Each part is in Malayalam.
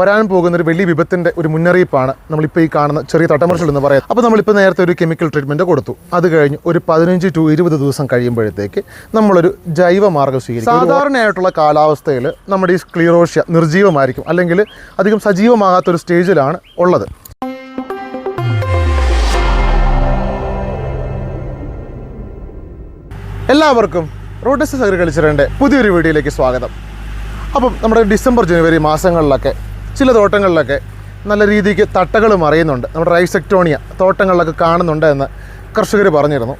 വരാൻ പോകുന്ന ഒരു വലിയ വിപത്തിന്റെ ഒരു മുന്നറിയിപ്പാണ് നമ്മളിപ്പോൾ ഈ കാണുന്ന ചെറിയ തട്ടമറിച്ചിൽ എന്ന് പറയുന്നത് അപ്പോൾ നമ്മളിപ്പോൾ നേരത്തെ ഒരു കെമിക്കൽ ട്രീറ്റ്മെന്റ് കൊടുത്തു. അത് കഴിഞ്ഞ് ഒരു പതിനഞ്ച് ടു ഇരുപത് ദിവസം കഴിയുമ്പോഴത്തേക്ക് നമ്മളൊരു ജൈവ മാർഗം സ്വീകരിക്കും. സാധാരണയായിട്ടുള്ള കാലാവസ്ഥയിൽ നമ്മുടെ ഈ സ്ക്ലീറോഷ്യ നിർജീവമായിരിക്കും അല്ലെങ്കിൽ അധികം സജീവമാകാത്ത ഒരു സ്റ്റേജിലാണ് ഉള്ളത്. എല്ലാവർക്കും റോഡസ് അഗ്രികൾച്ചറിന്റെ പുതിയൊരു വീഡിയോയിലേക്ക് സ്വാഗതം. അപ്പം നമ്മുടെ ഡിസംബർ ജനുവരി മാസങ്ങളിലൊക്കെ ചില തോട്ടങ്ങളിലൊക്കെ നല്ല രീതിക്ക് തട്ടകൾ മറിയുന്നുണ്ട്. നമ്മുടെ റൈസെക്ടോണിയ തോട്ടങ്ങളിലൊക്കെ കാണുന്നുണ്ട് എന്ന് കർഷകർ പറഞ്ഞിരുന്നു.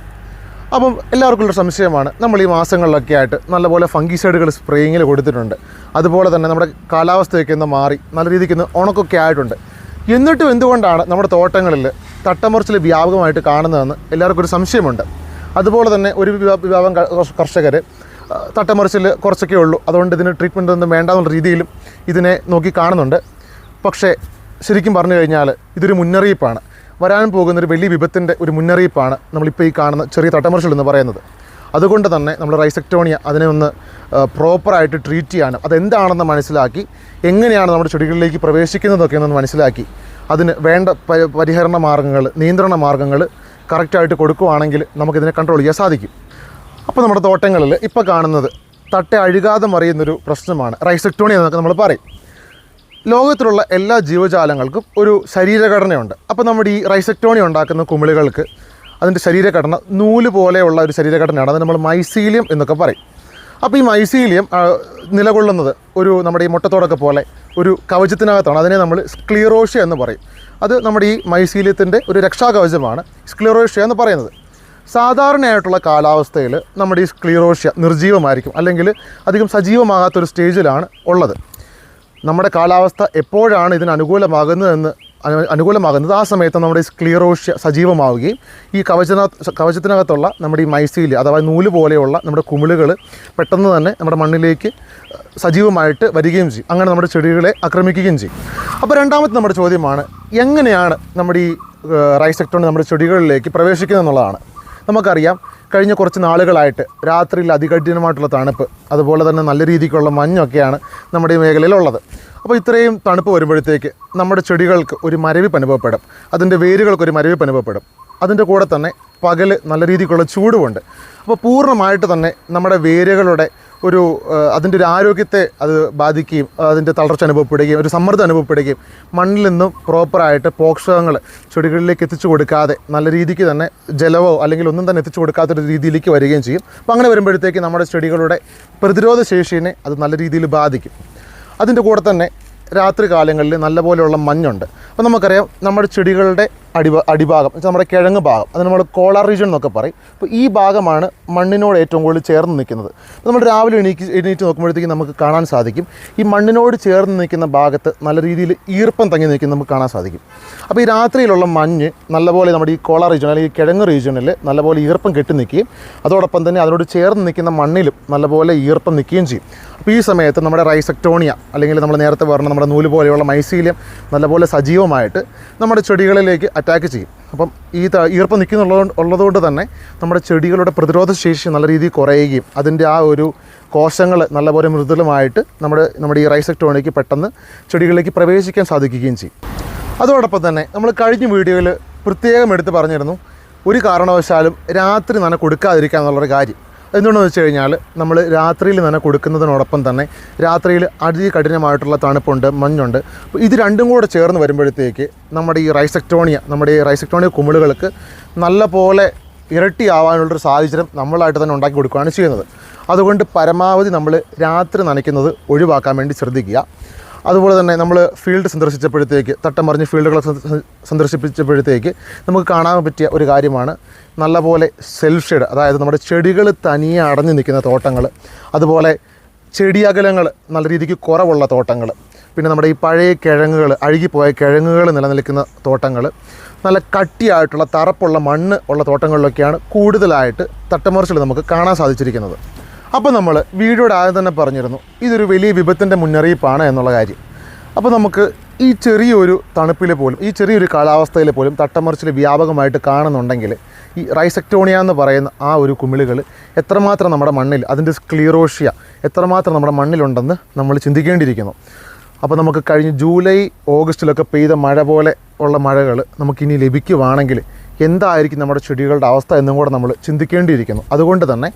അപ്പം എല്ലാവർക്കും ഉള്ള സംശയമാണ് നമ്മൾ ഈ മാസങ്ങളിലൊക്കെ ആയിട്ട് നല്ലപോലെ ഫംഗിസൈഡുകൾ സ്പ്രേയിങ്ങിൽ കൊടുത്തിട്ടുണ്ട്. അതുപോലെ തന്നെ നമ്മുടെ കാലാവസ്ഥയൊക്കെ ഒന്ന് മാറി നല്ല രീതിക്ക് ഒന്ന് ഉണക്കൊക്കെ ആയിട്ടുണ്ട്. എന്നിട്ടും എന്തുകൊണ്ടാണ് നമ്മുടെ തോട്ടങ്ങളിൽ തട്ടമറിച്ചിൽ വ്യാപകമായിട്ട് കാണുന്നതെന്ന് എല്ലാവർക്കും ഒരു സംശയമുണ്ട്. അതുപോലെ തന്നെ ഒരു വിഭാ- വിഭാഗം കർഷകർ തട്ടമറിച്ചിൽ കുറച്ചൊക്കെ ഉള്ളൂ. അതുകൊണ്ട് ഇതിന് ട്രീറ്റ്മെന്റ് ഒന്നും വേണ്ട എന്നുള്ള രീതിയിലും ഇതിനെ നോക്കി കാണുന്നുണ്ട്. പക്ഷേ ശരിക്കും പറഞ്ഞു കഴിഞ്ഞാൽ ഇതൊരു മുന്നറിയിപ്പാണ്. വരാൻ പോകുന്ന ഒരു വലിയ വിപത്തിന്റെ ഒരു മുന്നറിയിപ്പാണ് നമ്മളിപ്പോൾ ഈ കാണുന്ന ചെറിയ തട്ടമറിച്ചിൽ എന്ന് പറയുന്നത്. അതുകൊണ്ട് തന്നെ നമ്മൾ റൈസെക്ടോണിയ അതിനെ ഒന്ന് പ്രോപ്പറായിട്ട് ട്രീറ്റ് ചെയ്യാനും അതെന്താണെന്ന് മനസ്സിലാക്കി എങ്ങനെയാണ് നമ്മുടെ ചെടികളിലേക്ക് പ്രവേശിക്കുന്നതൊക്കെ ഒന്ന് മനസ്സിലാക്കി അതിന് വേണ്ട പരിഹരണ മാർഗങ്ങൾ നിയന്ത്രണ മാർഗങ്ങൾ കറക്റ്റായിട്ട് കൊടുക്കുവാണെങ്കിൽ നമുക്കിതിനെ കൺട്രോൾ ചെയ്യാൻ സാധിക്കും. അപ്പോൾ നമ്മുടെ തോട്ടങ്ങളിൽ ഇപ്പോൾ കാണുന്നത് തട്ട അഴുകാതെ മറിയുന്നൊരു പ്രശ്നമാണ്. റൈസെക്ടോണി എന്നൊക്കെ നമ്മൾ പറയും. ലോകത്തിലുള്ള എല്ലാ ജീവജാലങ്ങൾക്കും ഒരു ശരീരഘടനയുണ്ട്. അപ്പോൾ നമ്മുടെ ഈ റൈസെക്ടോണി ഉണ്ടാക്കുന്ന കുമിളുകൾക്ക് അതിന്റെ ശരീരഘടന നൂൽ പോലെയുള്ള ഒരു ശരീരഘടനയാണ്. അത് നമ്മൾ മൈസീലിയം എന്നൊക്കെ പറയും. അപ്പോൾ ഈ മൈസീലിയം നിലകൊള്ളുന്നത് ഒരു നമ്മുടെ ഈ മുട്ടത്തോടൊക്കെ പോലെ ഒരു കവചത്തിനകത്താണ്. അതിനെ നമ്മൾ സ്ക്ലീറോഷ്യ എന്ന് പറയും. അത് നമ്മുടെ ഈ മൈസീലിയത്തിന്റെ ഒരു രക്ഷാകവചമാണ് സ്ക്ലീറോഷ്യ എന്ന് പറയുന്നത്. സാധാരണയായിട്ടുള്ള കാലാവസ്ഥയിൽ നമ്മുടെ ഈ സ്ക്ലീറോഷ്യ നിർജീവമായിരിക്കും. അല്ലെങ്കിൽ അധികം സജീവമാകാത്തൊരു സ്റ്റേജിലാണ് ഉള്ളത്. നമ്മുടെ കാലാവസ്ഥ എപ്പോഴാണ് ഇതിന് അനുകൂലമാകുന്നതെന്ന് അനു- അനുകൂലമാകുന്നത്? ആ സമയത്ത് നമ്മുടെ ഈ സ്ക്ലീറോഷ്യ സജീവമാവുകയും ഈ കവചന കവചത്തിനകത്തുള്ള നമ്മുടെ ഈ മൈസീൽ അഥവാ നൂൽ പോലെയുള്ള നമ്മുടെ കുമിളുകൾ പെട്ടെന്ന് തന്നെ നമ്മുടെ മണ്ണിലേക്ക് സജീവമായിട്ട് വരികയും ചെയ്യും. അങ്ങനെ നമ്മുടെ ചെടികളെ ആക്രമിക്കുകയും ചെയ്യും. അപ്പോൾ രണ്ടാമത്തെ നമ്മുടെ ചോദ്യമാണ് എങ്ങനെയാണ് നമ്മുടെ ഈ റൈസ് റൈസെക്ടോൺ നമ്മുടെ ചെടികളിലേക്ക് പ്രവേശിക്കുന്നത് എന്നുള്ളതാണ് നമുക്കറിയാം കഴിഞ്ഞ കുറച്ച് നാളുകളായിട്ട് രാത്രിയിൽ അതികഠിനമായിട്ടുള്ള തണുപ്പ് അതുപോലെ തന്നെ നല്ല രീതിക്കുള്ള മഞ്ഞൊക്കെയാണ് നമ്മുടെ ഈ മേഖലയിലുള്ളത്. അപ്പോൾ ഇത്രയും തണുപ്പ് വരുമ്പോഴത്തേക്ക് നമ്മുടെ ചെടികൾക്ക് ഒരു മരവിപ്പ് അനുഭവപ്പെടും അതിന്റെ വേരുകൾക്ക് ഒരു മരവിപ്പ് അനുഭവപ്പെടും. അതിന്റെ കൂടെ തന്നെ പകൽ നല്ല രീതിക്കുള്ള ചൂടുമുണ്ട്. അപ്പോൾ പൂർണമായിട്ട് തന്നെ നമ്മുടെ വേരുകളുടെ ഒരു അതിന്റെ ഒരു ആരോഗ്യത്തെ അത് ബാധിക്കുകയും അതിന്റെ തളർച്ച അനുഭവപ്പെടുകയും ഒരു സമ്മർദ്ദം അനുഭവപ്പെടുകയും മണ്ണിൽ നിന്നും പ്രോപ്പറായിട്ട് പോഷകങ്ങൾ ചെടികളിലേക്ക് എത്തിച്ചു കൊടുക്കാതെ നല്ല രീതിക്ക് തന്നെ ജലവോ അല്ലെങ്കിൽ ഒന്നും തന്നെ എത്തിച്ചു കൊടുക്കാത്തൊരു രീതിയിലേക്ക് വരികയും ചെയ്യും. അപ്പോൾ അങ്ങനെ വരുമ്പോഴത്തേക്ക് നമ്മുടെ ചെടികളുടെ പ്രതിരോധ ശേഷിനെ അത് നല്ല രീതിയിൽ ബാധിക്കും. അതിന്റെ കൂടെ തന്നെ രാത്രി കാലങ്ങളിൽ നല്ലപോലെയുള്ള മഞ്ഞുണ്ട്. അപ്പോൾ നമുക്കറിയാം നമ്മുടെ ചെടികളുടെ അടിഭ അടിഭാഗം വെച്ചാൽ നമ്മുടെ കിഴങ്ങ് ഭാഗം അത് നമ്മൾ കോളാർ റീജിയൻ എന്നൊക്കെ പറയും. അപ്പോൾ ഈ ഭാഗമാണ് മണ്ണിനോട് ഏറ്റവും കൂടുതൽ ചേർന്ന് നിൽക്കുന്നത്. അപ്പോൾ നമ്മൾ രാവിലെ എണീക്ക് എണീറ്റ് നോക്കുമ്പോഴത്തേക്കും നമുക്ക് കാണാൻ സാധിക്കും. ഈ മണ്ണിനോട് ചേർന്ന് നിൽക്കുന്ന ഭാഗത്ത് നല്ല രീതിയിൽ ഈർപ്പം തങ്ങി നിൽക്കുന്നത് നമുക്ക് കാണാൻ സാധിക്കും. അപ്പോൾ ഈ രാത്രിയിലുള്ള മഞ്ഞ് നല്ലപോലെ നമ്മുടെ ഈ കോളാർ റീജിയൻ അല്ലെങ്കിൽ കിഴങ്ങ് റീജിയണിൽ നല്ലപോലെ ഈർപ്പം കെട്ടി നിൽക്കുകയും അതോടൊപ്പം തന്നെ അതിനോട് ചേർന്ന് നിൽക്കുന്ന മണ്ണിലും നല്ലപോലെ ഈർപ്പം നിൽക്കുകയും ചെയ്യും. അപ്പോൾ ഈ സമയത്ത് നമ്മുടെ റൈസക്ടോണിയ അല്ലെങ്കിൽ നമ്മൾ നേരത്തെ പറഞ്ഞ നമ്മുടെ നൂൽ പോലെയുള്ള മൈസീലിയം നല്ലപോലെ സജീവമായിട്ട് നമ്മുടെ ചെടികളിലേക്ക് അറ്റാക്ക് ചെയ്യും. അപ്പം ഈ ഈർപ്പം നിൽക്കുന്നുള്ളതുകൊണ്ട് ഉള്ളതുകൊണ്ട് തന്നെ നമ്മുടെ ചെടികളുടെ പ്രതിരോധ ശേഷി നല്ല രീതിയിൽ കുറയുകയും അതിന്റെ ആ ഒരു കോശങ്ങൾ നല്ലപോലെ മൃദുലമായിട്ട് നമ്മുടെ നമ്മുടെ ഈ റൈസെക്ടോണിക്ക് പെട്ടെന്ന് ചെടികളിലേക്ക് പ്രവേശിക്കാൻ സാധിക്കുകയും ചെയ്യും. അതോടൊപ്പം തന്നെ നമ്മൾ കഴിഞ്ഞ വീഡിയോയിൽ പ്രത്യേകം എടുത്ത് പറഞ്ഞിരുന്നു ഒരു കാരണവശാലും രാത്രി നന കൊടുക്കാതിരിക്കുക എന്നുള്ളൊരു കാര്യം. എന്തുകൊണ്ടെന്ന് വെച്ച് കഴിഞ്ഞാൽ നമ്മൾ രാത്രിയിൽ തന്നെ കൊടുക്കുന്നതിനോടൊപ്പം തന്നെ രാത്രിയിൽ അതികഠിനമായിട്ടുള്ള തണുപ്പുണ്ട് മഞ്ഞുണ്ട്. അപ്പോൾ ഇത് രണ്ടും കൂടെ ചേർന്ന് വരുമ്പോഴത്തേക്ക് നമ്മുടെ ഈ റൈസെക്ടോണിയ നമ്മുടെ ഈ റൈസെക്ടോണിയ കുമിളുകൾക്ക് നല്ല പോലെ ഇരട്ടിയാവാനുള്ളൊരു സാഹചര്യം നമ്മളായിട്ട് തന്നെ ഉണ്ടാക്കി കൊടുക്കുകയാണ് ചെയ്യുന്നത്. അതുകൊണ്ട് പരമാവധി നമ്മൾ രാത്രി നനയ്ക്കുന്നത് ഒഴിവാക്കാൻ വേണ്ടി ശ്രദ്ധിക്കുക. അതുപോലെ തന്നെ നമ്മൾ ഫീൽഡ് സന്ദർശിച്ചപ്പോഴത്തേക്ക് തട്ടമറിഞ്ഞ് ഫീൽഡുകൾ സന്ദർശിപ്പിച്ചപ്പോഴത്തേക്ക് നമുക്ക് കാണാൻ പറ്റിയ ഒരു കാര്യമാണ് നല്ലപോലെ സെൽഫ് ഷെയ്ഡ് അതായത് നമ്മുടെ ചെടികൾ തനിയെ അടഞ്ഞു നിൽക്കുന്ന തോട്ടങ്ങൾ അതുപോലെ ചെടിയകലങ്ങൾ നല്ല രീതിക്ക് കുറവുള്ള തോട്ടങ്ങൾ പിന്നെ നമ്മുടെ ഈ പഴയ കിഴങ്ങുകൾ അഴുകിപ്പോയ കിഴങ്ങുകൾ നിലനിൽക്കുന്ന തോട്ടങ്ങൾ നല്ല കട്ടിയായിട്ടുള്ള തറപ്പുള്ള മണ്ണ് ഉള്ള തോട്ടങ്ങളിലൊക്കെയാണ് കൂടുതലായിട്ട് തട്ടമറിച്ചിൽ നമുക്ക് കാണാൻ സാധിച്ചിരിക്കുന്നത്. അപ്പോൾ നമ്മൾ വീഡിയോയുടെ ആദ്യം തന്നെ പറഞ്ഞിരുന്നു ഇതൊരു വലിയ വിപത്തിന്റെ മുന്നറിയിപ്പാണ് എന്നുള്ള കാര്യം. അപ്പോൾ നമുക്ക് ഈ ചെറിയൊരു തണുപ്പിൽ പോലും ഈ ചെറിയൊരു കാലാവസ്ഥയിൽ പോലും തട്ടമറിച്ചിൽ വ്യാപകമായിട്ട് കാണുന്നുണ്ടെങ്കിൽ ഈ റൈസെക്ടോണിയ എന്ന് പറയുന്ന ആ ഒരു കുമിളുകൾ എത്രമാത്രം നമ്മുടെ മണ്ണിൽ അതിന്റെ സ്ക്ലീറോഷ്യ എത്രമാത്രം നമ്മുടെ മണ്ണിലുണ്ടെന്ന് നമ്മൾ ചിന്തിക്കേണ്ടിയിരിക്കുന്നു. അപ്പോൾ നമുക്ക് കഴിഞ്ഞ ജൂലൈ ഓഗസ്റ്റിലൊക്കെ പെയ്ത മഴ പോലെ ഉള്ള മഴകൾ നമുക്കിനി ലഭിക്കുവാണെങ്കിൽ എന്തായിരിക്കും നമ്മുടെ ചെടികളുടെ അവസ്ഥ എന്നും കൂടെ നമ്മൾ ചിന്തിക്കേണ്ടിയിരിക്കുന്നു. അതുകൊണ്ട് തന്നെ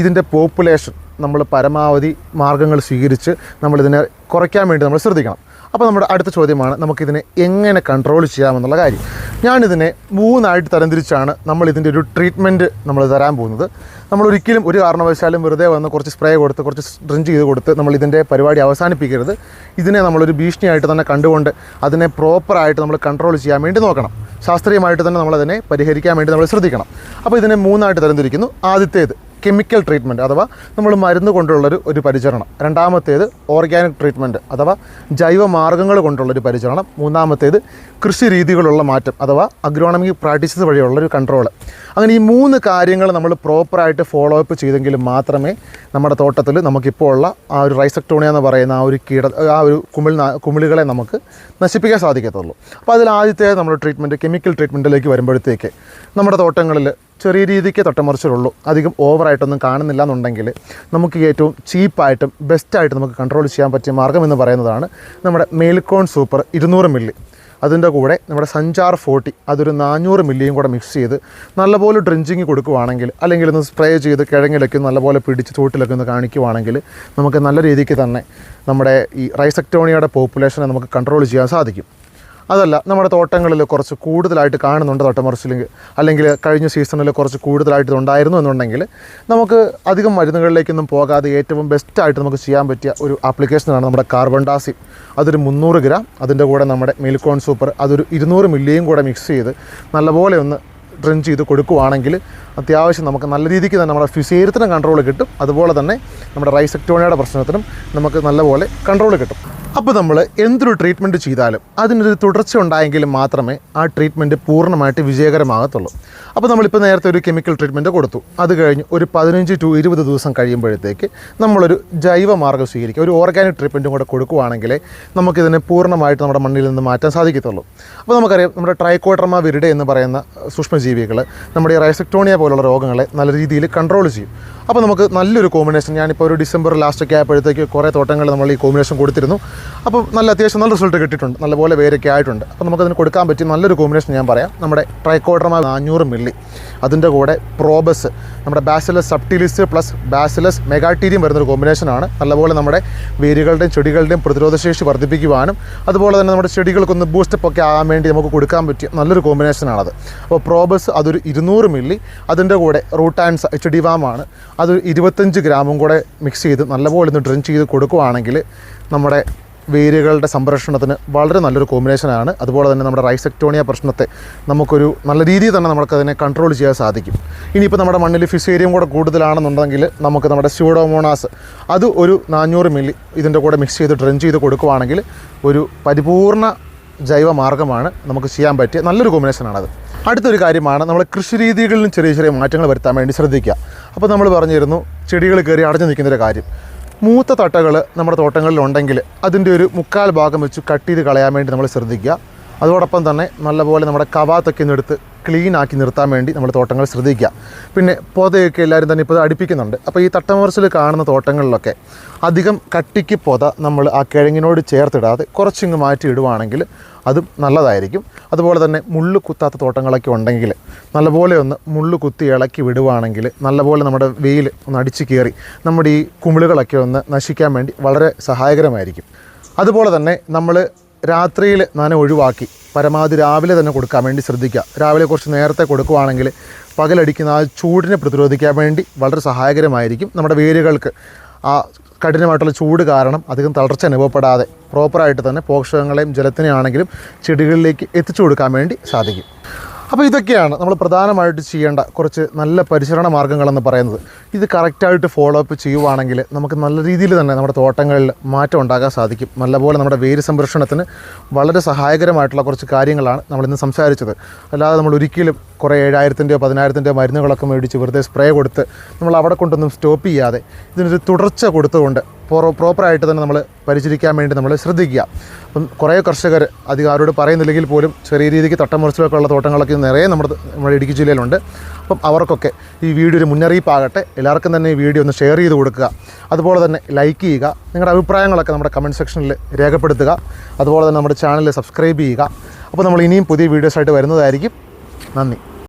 ഇതിന്റെ പോപ്പുലേഷൻ നമ്മൾ പരമാവധി മാർഗങ്ങൾ സ്വീകരിച്ച് നമ്മളിതിനെ കുറയ്ക്കാൻ വേണ്ടി നമ്മൾ ശ്രദ്ധിക്കണം. അപ്പോൾ നമ്മുടെ അടുത്ത ചോദ്യമാണ് നമുക്കിതിനെ എങ്ങനെ കൺട്രോൾ ചെയ്യാമെന്നുള്ള കാര്യം. ഞാനിതിനെ മൂന്നായിട്ട് തരംതിരിച്ചാണ് നമ്മൾ ഇതിന്റെ ഒരു ട്രീറ്റ്മെന്റ് നമ്മൾ തരാൻ പോകുന്നത്. നമ്മൾ ഒരിക്കലും ഒരു കാരണവശാലും വെറുതെ വന്ന് കുറച്ച് സ്പ്രേ കൊടുത്ത് കുറച്ച് ഡ്രിഞ്ച് ചെയ്ത് കൊടുത്ത് നമ്മൾ ഇതിന്റെ പരിപാടി അവസാനിപ്പിക്കരുത്. ഇതിനെ നമ്മളൊരു ഭീഷണിയായിട്ട് തന്നെ കണ്ടുകൊണ്ട് അതിനെ പ്രോപ്പറായിട്ട് നമ്മൾ കൺട്രോൾ ചെയ്യാൻ വേണ്ടി നോക്കണം. ശാസ്ത്രീയമായിട്ട് തന്നെ നമ്മളതിനെ പരിഹരിക്കാൻ വേണ്ടി നമ്മൾ ശ്രദ്ധിക്കണം. അപ്പോൾ ഇതിനെ മൂന്നായിട്ട് തരംതിരിക്കുന്നു. ആദ്യത്തേത് കെമിക്കൽ ട്രീറ്റ്മെന്റ് അഥവാ നമ്മൾ മരുന്ന് കൊണ്ടുള്ളൊരു ഒരു പരിചരണം. രണ്ടാമത്തേത് ഓർഗാനിക് ട്രീറ്റ്മെന്റ് അഥവാ ജൈവ മാർഗങ്ങൾ കൊണ്ടുള്ളൊരു പരിചരണം. മൂന്നാമത്തേത് കൃഷി രീതികളുള്ള മാറ്റം അഥവാ അഗ്രോണമിക് പ്രാക്ടീസസ് വഴിയുള്ളൊരു കൺട്രോൾ അങ്ങനെ ഈ മൂന്ന് കാര്യങ്ങൾ നമ്മൾ പ്രോപ്പറായിട്ട് ഫോളോ അപ്പ് ചെയ്തെങ്കിൽ മാത്രമേ നമ്മുടെ തോട്ടത്തിൽ നമുക്കിപ്പോൾ ഉള്ള ആ ഒരു റൈസക്ടോണിയ എന്ന് പറയുന്ന ആ ഒരു കീട ആ ഒരു കുമിൾ കുമിളികളെ നമുക്ക് നശിപ്പിക്കാൻ സാധിക്കത്തുള്ളൂ. അപ്പോൾ അതിൽ ആദ്യത്തെ നമ്മൾ ട്രീറ്റ്മെന്റ് കെമിക്കൽ ട്രീറ്റ്മെന്റിലേക്ക് വരുമ്പോഴത്തേക്ക് നമ്മുടെ തോട്ടങ്ങളിൽ ചെറിയ രീതിക്ക് തൊട്ടമറിച്ചിട്ടുള്ളൂ. അധികം ഓവറായിട്ടൊന്നും കാണുന്നില്ല എന്നുണ്ടെങ്കിൽ നമുക്ക് ഏറ്റവും ചീപ്പായിട്ടും ബെസ്റ്റായിട്ട് നമുക്ക് കൺട്രോൾ ചെയ്യാൻ പറ്റിയ മാർഗം എന്ന് പറയുന്നതാണ് നമ്മുടെ മേൽക്കോൺ സൂപ്പർ ഇരുന്നൂറ് മില്ലി. അതിന്റെ കൂടെ നമ്മുടെ സഞ്ചാർ ഫോർട്ടി അതൊരു നാനൂറ് മില്ലിയും കൂടെ മിക്സ് ചെയ്ത് നല്ലപോലെ ഡ്രിഞ്ചിങ് കൊടുക്കുവാണെങ്കിൽ അല്ലെങ്കിൽ ഒന്ന് സ്പ്രേ ചെയ്ത് കിഴങ്ങിലൊക്കെ നല്ലപോലെ പിടിച്ച് ചൂട്ടിലൊക്കെ ഒന്ന് കാണിക്കുവാണെങ്കിൽ നമുക്ക് നല്ല രീതിക്ക് തന്നെ നമ്മുടെ ഈ റൈസക്ടോണിയയുടെ പോപ്പുലേഷനെ നമുക്ക് കൺട്രോൾ ചെയ്യാൻ സാധിക്കും. അതല്ല നമ്മുടെ തോട്ടങ്ങളിൽ കുറച്ച് കൂടുതലായിട്ട് കാണുന്നുണ്ട് തോട്ടമറിച്ചില്ലെങ്കിൽ അല്ലെങ്കിൽ കഴിഞ്ഞ സീസണിൽ കുറച്ച് കൂടുതലായിട്ട് ഉണ്ടായിരുന്നു എന്നുണ്ടെങ്കിൽ നമുക്ക് അധികം മരുന്നുകളിലേക്കൊന്നും പോകാതെ ഏറ്റവും ബെസ്റ്റായിട്ട് നമുക്ക് ചെയ്യാൻ പറ്റിയ ഒരു ആപ്ലിക്കേഷനാണ് നമ്മുടെ കാർബൺ ഡാസി അതൊരു മുന്നൂറ് ഗ്രാം അതിന്റെ കൂടെ നമ്മുടെ മിൽക്കോൺ സൂപ്പർ അതൊരു ഇരുന്നൂറ് മില്ലിയും കൂടെ മിക്സ് ചെയ്ത് നല്ലപോലെ ഒന്ന് ഡ്രിൻ ചെയ്ത് കൊടുക്കുവാണെങ്കിൽ അത്യാവശ്യം നമുക്ക് നല്ല രീതിക്ക് തന്നെ നമ്മുടെ ഫിസേരത്തിന് കൺട്രോൾ കിട്ടും. അതുപോലെ തന്നെ നമ്മുടെ റൈസക്ടോണിയയുടെ പ്രശ്നത്തിനും നമുക്ക് നല്ലപോലെ കൺട്രോൾ കിട്ടും. അപ്പോൾ നമ്മൾ എന്തൊരു ട്രീറ്റ്മെന്റ് ചെയ്താലും അതിനൊരു തുടർച്ച ഉണ്ടായെങ്കിൽ മാത്രമേ ആ ട്രീറ്റ്മെന്റ് പൂർണമായിട്ട് വിജയകരമാകത്തുള്ളൂ. അപ്പോൾ നമ്മളിപ്പോൾ നേരത്തെ ഒരു കെമിക്കൽ ട്രീറ്റ്മെന്റ് കൊടുത്തു. അത് കഴിഞ്ഞ് ഒരു പതിനഞ്ച് ടു ഇരുപത് ദിവസം കഴിയുമ്പോഴത്തേക്ക് നമ്മളൊരു ജൈവ മാർഗം സ്വീകരിക്കുക. ഒരു ഓർഗാനിക് ട്രീറ്റ്മെന്റും കൂടെ കൊടുക്കുവാണെങ്കിലേ നമുക്കിതിനെ പൂർണമായിട്ട് നമ്മുടെ മണ്ണിൽ നിന്ന് മാറ്റാൻ സാധിക്കത്തുള്ളൂ. അപ്പോൾ നമുക്കറിയാം നമ്മുടെ ട്രൈക്കോട്രമ വിരുടെ എന്ന് പറയുന്ന സൂക്ഷ്മജീവികൾ നമ്മുടെ റൈസക്ടോണിയ പോലുള്ള രോഗങ്ങളെ നല്ല രീതിയിൽ കൺട്രോൾ ചെയ്യും. അപ്പോൾ നമുക്ക് നല്ലൊരു കോമ്പിനേഷൻ ഞാനിപ്പോൾ ഒരു ഡിസംബർ ലാസ്റ്റൊക്കെ ആയപ്പോഴത്തേക്ക് കുറേ തോട്ടങ്ങൾ നമ്മൾ ഈ കോമ്പിനേഷൻ കൊടുത്തിരുന്നു. അപ്പോൾ നല്ല അത്യാവശ്യം നല്ല റിസൾട്ട് കിട്ടിയിട്ടുണ്ട്. നല്ലപോലെ വേരൊക്കെ ആയിട്ടുണ്ട്. അപ്പോൾ നമുക്കതിന് കൊടുക്കാൻ പറ്റിയ നല്ലൊരു കോമ്പിനേഷൻ ഞാൻ പറയാം. നമ്മുടെ ട്രൈക്കോഡ്രമ നാനൂറ് മില്ലി അതിന്റെ കൂടെ പ്രോബസ് നമ്മുടെ bacillus subtilis plus bacillus megaterium വരുന്നൊരു കോമ്പിനേഷനാണ് നല്ലപോലെ നമ്മുടെ വേരുകളുടെയും ചെടികളുടെയും പ്രതിരോധശേഷി വർദ്ധിപ്പിക്കുവാനും അതുപോലെ തന്നെ നമ്മുടെ ചെടികൾക്കൊന്ന് ബൂസ്റ്റപ്പ് ഒക്കെ ആകാൻ വേണ്ടി നമുക്ക് കൊടുക്കാൻ പറ്റിയ നല്ലൊരു കോമ്പിനേഷനാണത് അപ്പോൾ പ്രോബസ് അതൊരു ഇരുന്നൂറ് മില്ലി അതിന്റെ കൂടെ റൂട്ട് ആൻഡ് എച്ച് ഡി വാമാണ് അത് ഇരുപത്തഞ്ച് ഗ്രാമും കൂടെ മിക്സ് ചെയ്ത് നല്ലപോലെ ഒന്ന് ഡ്രിൻ ചെയ്ത് കൊടുക്കുകയാണെങ്കിൽ നമ്മുടെ വേരുകളുടെ സംരക്ഷണത്തിന് വളരെ നല്ലൊരു കോമ്പിനേഷനാണ് അതുപോലെ തന്നെ നമ്മുടെ റൈസെക്ടോണിയ പ്രശ്നത്തെ നമുക്കൊരു നല്ല രീതിയിൽ തന്നെ നമുക്കതിനെ കൺട്രോൾ ചെയ്യാൻ സാധിക്കും. ഇനിയിപ്പോൾ നമ്മുടെ മണ്ണിൽ ഫിസേരിയം കൂടെ കൂടുതലാണെന്നുണ്ടെങ്കിൽ നമുക്ക് നമ്മുടെ സ്യൂഡോമോണാസ് അത് ഒരു നാനൂറ് മില്ലി ഇതിന്റെ കൂടെ മിക്സ് ചെയ്ത് ഡ്രെൻ ചെയ്ത് കൊടുക്കുകയാണെങ്കിൽ ഒരു പരിപൂർണ ജൈവ മാർഗമാണ് നമുക്ക് ചെയ്യാൻ പറ്റിയ നല്ലൊരു കോമ്പിനേഷനാണത് അടുത്തൊരു കാര്യമാണ് നമ്മൾ കൃഷി രീതികളിലും ചെറിയ ചെറിയ മാറ്റങ്ങൾ വരുത്താൻ വേണ്ടി ശ്രദ്ധിക്കുക. അപ്പോൾ നമ്മൾ പറഞ്ഞിരുന്നു ചെടികൾ കയറി അടഞ്ഞു നിൽക്കുന്നൊരു കാര്യം. മൂത്ത തട്ടകൾ നമ്മുടെ തോട്ടങ്ങളിലുണ്ടെങ്കിൽ അതിന്റെ ഒരു മുക്കാൽ ഭാഗം വെച്ച് കട്ട് ചെയ്ത് കളയാൻ വേണ്ടി നമ്മൾ ശ്രദ്ധിക്കുക. അതോടൊപ്പം തന്നെ നല്ലപോലെ നമ്മുടെ കവാത്തൊക്കെ ഒന്ന് എടുത്ത് ക്ലീൻ ആക്കി നിർത്താൻ വേണ്ടി നമ്മൾ തോട്ടങ്ങൾ ശ്രദ്ധിക്കുക. പിന്നെ പൊതയൊക്കെ എല്ലാവരും തന്നെ ഇപ്പോൾ അടുപ്പിക്കുന്നുണ്ട്. അപ്പോൾ ഈ തട്ടമറിച്ചിൽ കാണുന്ന തോട്ടങ്ങളിലൊക്കെ അധികം കട്ടിക്ക് പൊത നമ്മൾ ആ കിഴങ്ങിനോട് ചേർത്തിടാതെ കുറച്ചിങ്ങ് മാറ്റി ഇടുവാണെങ്കിൽ അതും നല്ലതായിരിക്കും. അതുപോലെ തന്നെ മുള്ളു കുത്താത്ത തോട്ടങ്ങളൊക്കെ ഉണ്ടെങ്കിൽ നല്ലപോലെ ഒന്ന് മുള്ളു കുത്തി ഇളക്കി വിടുവാണെങ്കിൽ നല്ലപോലെ നമ്മുടെ വെയിൽ ഒന്ന് അടിച്ചു കയറി നമ്മുടെ ഈ കുമിളുകളൊക്കെ ഒന്ന് നശിക്കാൻ വേണ്ടി വളരെ സഹായകരമായിരിക്കും. അതുപോലെ തന്നെ നമ്മൾ രാത്രിയിൽ നന ഒഴിവാക്കി. പരമാവധി രാവിലെ തന്നെ കൊടുക്കാൻ വേണ്ടി ശ്രദ്ധിക്കുക. രാവിലെ കുറച്ച് നേരത്തെ കൊടുക്കുവാണെങ്കിൽ പകലടിക്കുന്ന ആ ചൂടിനെ പ്രതിരോധിക്കാൻ വേണ്ടി വളരെ സഹായകരമായിരിക്കും നമ്മുടെ വേരുകൾക്ക്. ആ കഠിനമായിട്ടുള്ള ചൂട് കാരണം അധികം തളർച്ച അനുഭവപ്പെടാതെ പ്രോപ്പറായിട്ട് തന്നെ പോഷകങ്ങളെയും ജലത്തിനെയാണെങ്കിലും ചെടികളിലേക്ക് എത്തിച്ചു കൊടുക്കാൻ വേണ്ടി സാധിക്കും. അപ്പോൾ ഇതൊക്കെയാണ് നമ്മൾ പ്രധാനമായിട്ട് ചെയ്യേണ്ട കുറച്ച് നല്ല പരിചരണ മാർഗങ്ങളെന്ന് പറയുന്നത്. ഇത് കറക്റ്റായിട്ട് ഫോളോ അപ്പ് ചെയ്യുവാണെങ്കിൽ നമുക്ക് നല്ല രീതിയിൽ തന്നെ നമ്മുടെ തോട്ടങ്ങളിൽ മാറ്റം ഉണ്ടാകാൻ സാധിക്കും. നല്ലപോലെ നമ്മുടെ വേര് സംരക്ഷണത്തിന് വളരെ സഹായകരമായിട്ടുള്ള കുറച്ച് കാര്യങ്ങളാണ് നമ്മൾ ഇന്ന് സംസാരിച്ചത്. അല്ലാതെ നമ്മൾ ഒരിക്കലും കുറേ ഏഴായിരത്തിന്റെയോ പതിനായിരത്തിന്റെയോ മരുന്നുകളൊക്കെ മേടിച്ച് വെറുതെ സ്പ്രേ കൊടുത്ത് നമ്മൾ അവിടെ കൊണ്ടൊന്നും സ്റ്റോപ്പ് ചെയ്യാതെ ഇതിനൊരു തുടർച്ച കൊടുത്തുകൊണ്ട് പ്രോപ്പറായിട്ട് തന്നെ നമ്മൾ പരിചരിക്കാൻ വേണ്ടി നമ്മൾ ശ്രദ്ധിക്കുക. അപ്പം കുറേ കർഷകർ അധികം ആരോട് പറയുന്നില്ലെങ്കിൽ പോലും ചെറിയ രീതിക്ക് തട്ടമുറിച്ചിലൊക്കെ ഉള്ള തോട്ടങ്ങളൊക്കെ നിറയെ നമ്മുടെ നമ്മുടെ ഇടുക്കി ജില്ലയിലുണ്ട്. അപ്പം അവർക്കൊക്കെ ഈ വീഡിയോ ഒരു മുന്നറിയിപ്പാകട്ടെ. എല്ലാവർക്കും തന്നെ ഈ വീഡിയോ ഒന്ന് ഷെയർ ചെയ്ത് കൊടുക്കുക. അതുപോലെ തന്നെ ലൈക്ക് ചെയ്യുക. നിങ്ങളുടെ അഭിപ്രായങ്ങളൊക്കെ നമ്മുടെ കമന്റ് സെക്ഷനിൽ രേഖപ്പെടുത്തുക. അതുപോലെ തന്നെ നമ്മുടെ ചാനൽ സബ്സ്ക്രൈബ് ചെയ്യുക. അപ്പോൾ നമ്മൾ ഇനിയും പുതിയ വീഡിയോസായിട്ട് വരുന്നതായിരിക്കും. നന്ദി.